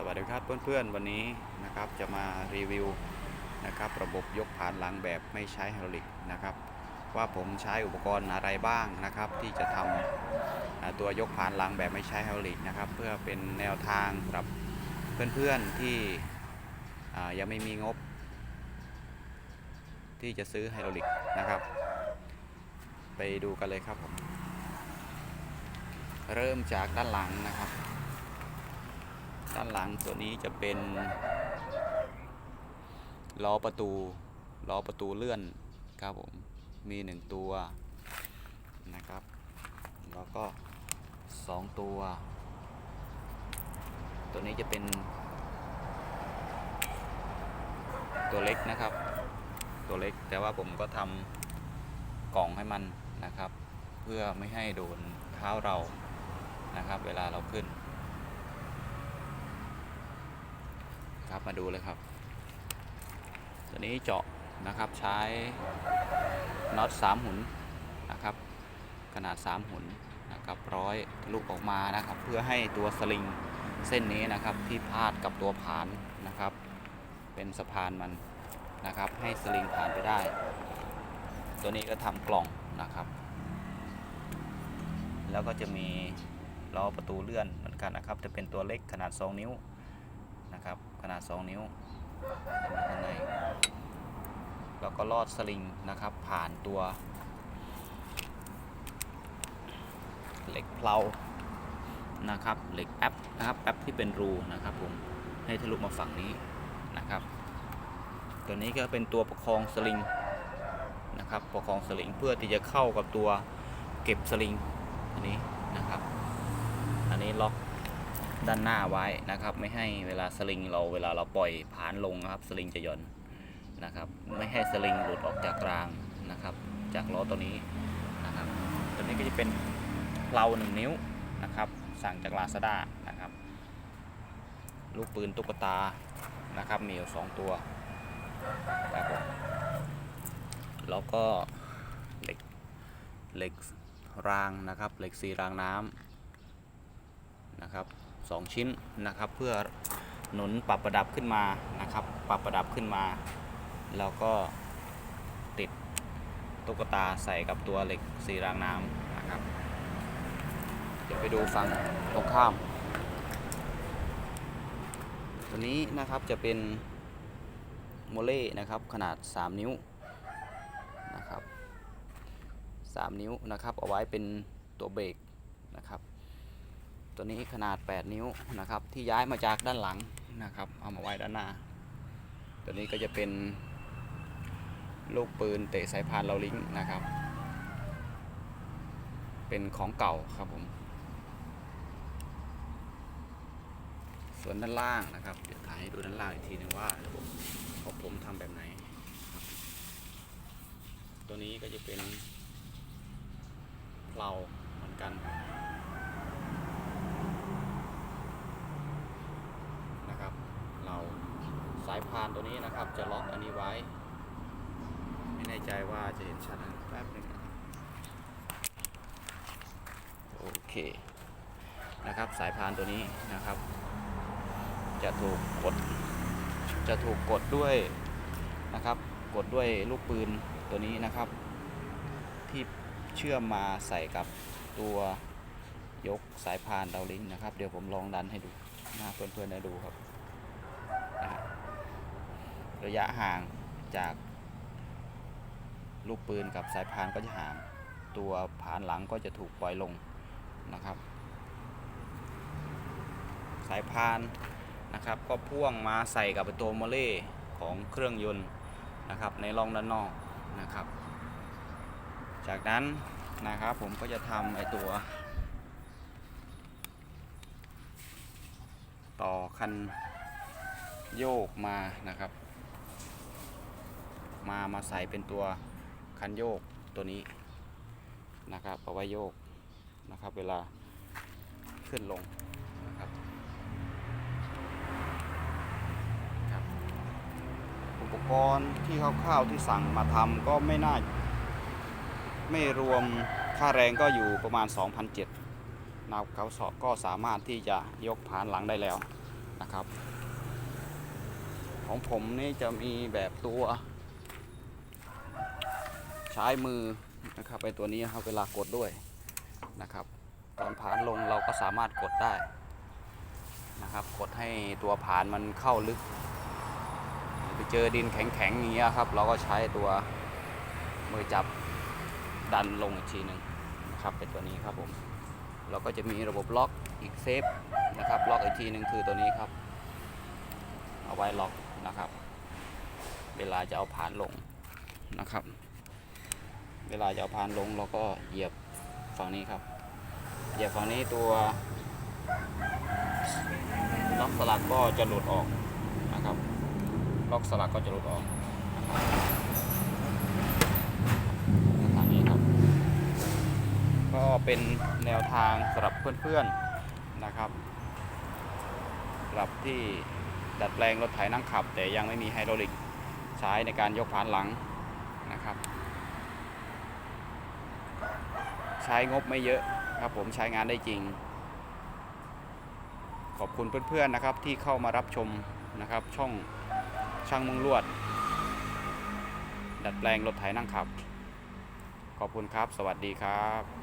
สวัสดีครับเพื่อนๆวันนี้นะครับจะมารีวิวนะครับระบบยกฐานหลังแบบไม่ใช้ไฮดรอลิกนะครับ ว่าผมใช้อุปกรณ์อะไรบ้างนะครับ ที่จะทำอ่าตัวยกฐานหลังแบบไม่ใช้ไฮดรอลิกนะครับ เพื่อเป็นแนวทางสำหรับเพื่อนๆที่ยังไม่มีงบ ที่จะซื้อไฮดรอลิกนะครับ ไปดูกันเลยครับผมเริ่มจากด้านหลังนะครับ ด้านหลังตัวนี้จะเป็นล้อประตูล้อประตูเลื่อนครับผมมีหนึ่งตัวนะครับ แล้วก็สองตัว ตัวนี้จะเป็น ตัวเล็กนะครับ ตัวเล็กแต่ว่าผมก็ทำกล่องให้มันนะครับ เพื่อไม่ให้โดนเท้าเรานะครับ เวลาเราขึ้น ครับมาดูเลยครับ ตัวนี้เจาะนะครับใช้น็อต3หุนนะครับ ขนาด 3 หุนนะครับร้อยทะลุออกมานะครับ เพื่อให้ตัวสลิงเส้นนี้นะครับที่พาดกับตัวผานนะครับ เป็นสะพานมันนะครับ ให้สลิงผ่านไปได้ ตัวนี้ก็ทำกล่องนะครับ แล้วก็จะมีล้อประตูเลื่อนเหมือนกันนะครับ จะเป็นตัวเล็กขนาด 2 นิ้วนะครับ ขนาด 2 นิ้วข้างในแล้วก็ลอดสลิงนะครับ ผ่านตัว เหล็กเพลานะครับ เหล็กแป๊บนะครับแป๊บที่เป็นรูนะครับผมให้ทะลุมาฝั่งนี้นะครับ ตัวนี้ก็เป็นตัวประคองสลิงนะครับประคองสลิงเพื่อที่จะเข้ากับตัวเก็บสลิงอันนี้นะครับ อันนี้ล็อก ด้านหน้าไว้นะครับ ไม่ให้เวลาสลิงเราเวลาเราปล่อยผานลงนะครับ สลิงจะหย่อนนะครับ ไม่ให้สลิงหลุดออกจากรางนะครับ จากล้อตัวนี้นะครับ ตัวนี้ก็จะเป็นเพลาหนึ่งนิ้วนะครับ สั่งจากลาซาด้านะครับ ลูกปืนตุ๊กตานะครับมีอยู่สองตัวครับผมแล้วก็เหล็กเหล็กรางนะครับ เหล็กสีรางน้ำนะครับ สองชิ้นนะครับ เพื่อหนุนปรับประดับขึ้นมานะครับ ปรับประดับขึ้นมา แล้วก็ติดตุ๊กตาใส่กับตัวเหล็กสีรางน้ำนะครับ เดี๋ยวไปดูฝั่งตรงข้าม ตัวนี้นะครับจะเป็นโมเล่นะครับขนาด 3 นิ้วนะครับ3นิ้วนะครับเอาไว้เป็นตัวเบรกนะครับ ตัวนี้ขนาด 8 นิ้วนะครับ ที่ย้ายมาจากด้านหลังนะครับ เอามาไว้ด้านหน้า ตัวนี้ก็จะเป็นลูกปืนเตะสายพานเราลิงนะครับ เป็นของเก่าครับผม ส่วนด้านล่างนะครับ เดี๋ยวถ่ายให้ดูด้านล่างอีกทีนึงว่าระบบของผมทำแบบไหน ตัวนี้ก็จะเป็นเพลาเหมือนกัน นะครับ เราสานตัวนี้นะครับ จะล็อกอันนี้ไว้ ไม่แน่ใจว่าจะเห็นชัดนแป๊บหนึงโอเคนะครับสายพานตัวนี้นะครับ จะถูกกดจะถูกกดด้วยนะครับ กดด้วยลูกปืนตัวนี้นะครับ ที่เชื่อมมาใส่กับตัวยกสายพานดาวลิงนะครับ เดี๋ยวผมลองดันให้ดูนะเพื่อนๆได้ดูครับนะ ระยะห่างจากลูกปืนกับสายพานก็จะห่าง ตัวผานหลังก็จะถูกปล่อยลงนะครับ สายพานนะครับ ก็พ่วงมาใส่กับตัวโมเล่ของเครื่องยนต์นะครับ ในร่องด้านนอกนะครับ จากนั้นนะครับผมก็จะทำไอตัว ต่อคันโยกมานะครับ มามาใส่เป็นตัวคันโยกตัวนี้นะครับเอาไว้โยกนะครับ เวลาขึ้นลงนะครับครับอุปกรณ์ที่คร่าวๆที่สั่งมาทำก็ไม่น่าไม่รวมค่าแรงก็อยู่ประมาณ 2,007นะครับเขาสอบก็สามารถที่จะยกผานหลังได้แล้วนะครับ ของผมนี่จะมีแบบตัว ช้มือนะครับไปตัวนี้ครับเวลากดด้วยนะครับ ตอนผานลงเราก็สามารถกดได้นะครับ กดให้ตัวผานมันเข้าลึก ไปเจอดินแข็งๆอย่างเงี้ยครับ เราก็ใช้ตัวมือจับดันลงอีกทีหนึ่งนะครับเป็นตัวนี้ครับผม เราก็จะมีระบบล็อกอีกเซฟนะครับล็อกอีกทีหนึ่งคือตัวนี้ครับเอาไว้ล็อกนะครับ เวลาจะเอาผานลงนะครับ เวลาจะเอาพานลงเราก็เหยียบฝั่งนี้ครับ เหยียบฝั่งนี้ตัวล็อกสลักก็จะหลุดออกนะครับ ล็อกสลักก็จะหลุดออกทางนี้ครับ ก็เป็นแนวทางสำหรับเพื่อนๆนะครับสำหรับที่ดัดแปลงรถไถนั่งขับ แต่ยังไม่มีไฮดรอลิกใช้ในการยกผานหลังนะครับ ใช้งบไม่เยอะครับผมใช้งานได้จริง ขอบคุณเพื่อนๆนะครับที่เข้ามารับชมนะครับ ช่องช่างมุงลวด ดัดแปลงรถไถนั่งขับ ขอบคุณครับ สวัสดีครับ